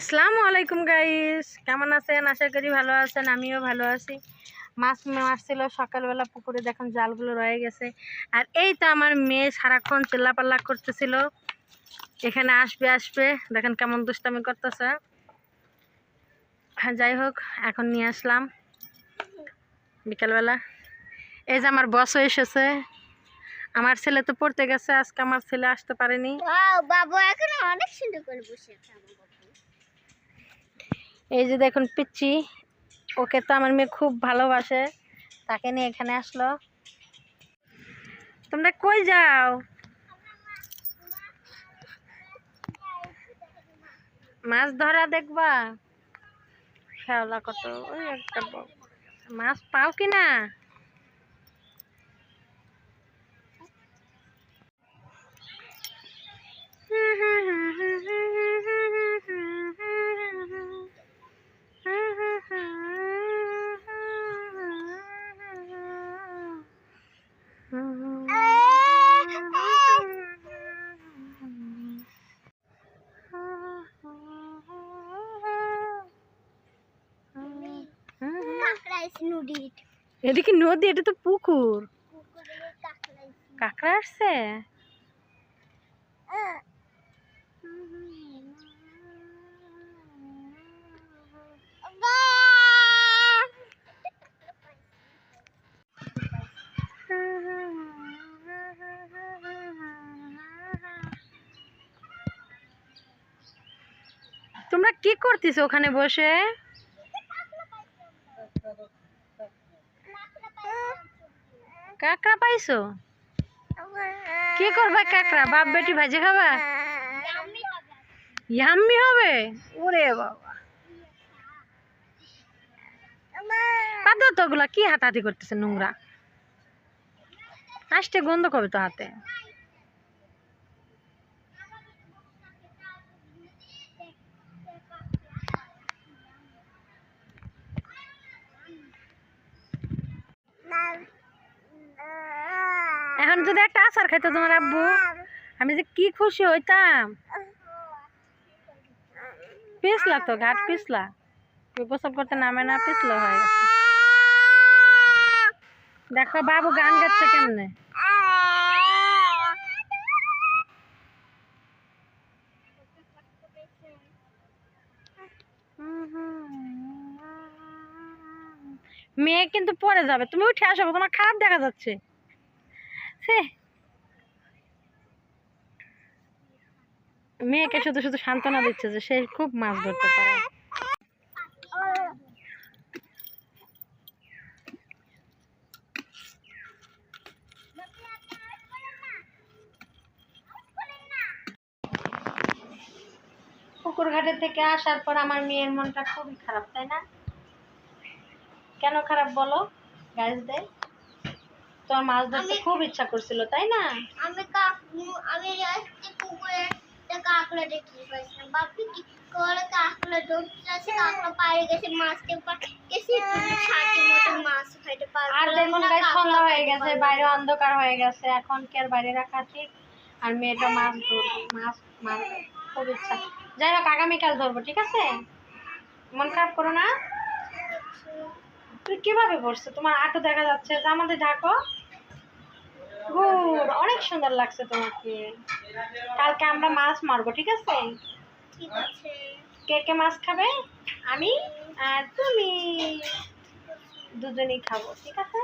আসসালামু আলাইকুম গাইস কেমন আছেন? আশা করি ভালো আছেন আমিও ভালো আছি। মাছ মারছিল সকালবেলা পুকুরে দেখুন জালগুলো রয়ে গেছে। আর এই তো আমার মেয়ে সারাক্ষণ চিল্লাপাল্লা করতেছিল। এখানে আসবে আসবে। দেখেন কেমন দুষ্টামি করতেছে। হ্যাঁ, যাই হোক এখন নিয়ে আসলাম। বিকালবেলা। এই যে আমার বসও এসেছে। আমার ছেলে তো পড়তে গেছে আজকে আমার ছেলে আসতে পারেনি। বাবু এখন অনেক সুন্দর করে বসে এই যে দেখুন পিচ্ছি ওকে তো আমার মেয়ে খুব ভালোবাসে, তাকে নিয়ে এখানে আসলো। তোমরা কই যাও? মাছ ধরা দেখবা? শ্যাওলা কত, ওই একটা মাছ পাও কি না এসে এটা কি নদী এটা তো পুকুর। পুকুরে কাঁকড়া আসছে? তোমরা কি করতেছো ওখানে বসে? কাঁকড়া পাইছো? কি করবা কাঁকড়া? বাপ বেটি ভাজি খাবা? ইয়াম্মি হবে? ওরে বাবা। তো ওগুলা কি হাতাহাতি করতেছে নোংরা? আসতে গন্ধ করবে তো হাতে। এখন যদি একটা আচার খাইতো তোমার আব্বু, আমি যে কি খুশি হইতাম। পিছলা তো ঘাট পিছলা। প্রসব করতে নামে না, পিছলা হয়ে দেখো বাবু গান গাচ্ছে কেমনে? মেয়ে কিন্তু পরে যাবে। তুমি উঠে আসো, তোমার খারাপ দেখা যাচ্ছে। মেয়েকে শুধু শুধু সান্ত্বনা দিচ্ছে যে সে খুব মাছ ধরতে পারে। পুকুর ঘাটের থেকে আসার পর আমার মেয়ের মনটা খুবই খারাপ, তাই না? কেন খারাপ বলো? গাছ দে তোমার মাছ ধরতে খুব ইচ্ছা করছিল তাই না? আমি কাকু আমি পুকুরে একটা কাঁকড়া দেখতে পাইছিলাম। বাপি কি করে কাঁকড়া ধরতে কাঁকড়া পাড়ে গেছে মাছকে গেছে সাথে মতো মাছ খাইতে পারব আর দেখুন গাছ সন্ধ্যা হয়ে গেছে বাইরে অন্ধকার হয়ে গেছে এখন কি আর বাইরে রাখা ঠিক? আর মেয়েটা মাছ ধরবে মাছ মারবে খুব ইচ্ছা। যাই হোক আগামীকাল ধরবো ঠিক আছে? মন খারাপ করো না। তুই কীভাবে বসছো তোমার আটো দেখা যাচ্ছে আমাদের ঢাকো। অনেক সুন্দর লাগছে তোমাকে। কালকে আমরা মাছ মারবো ঠিক আছে? ঠিক আছে। কে কে মাছ খাবে? আমি। আর তুমি। দুজনেই খাব ঠিক আছে।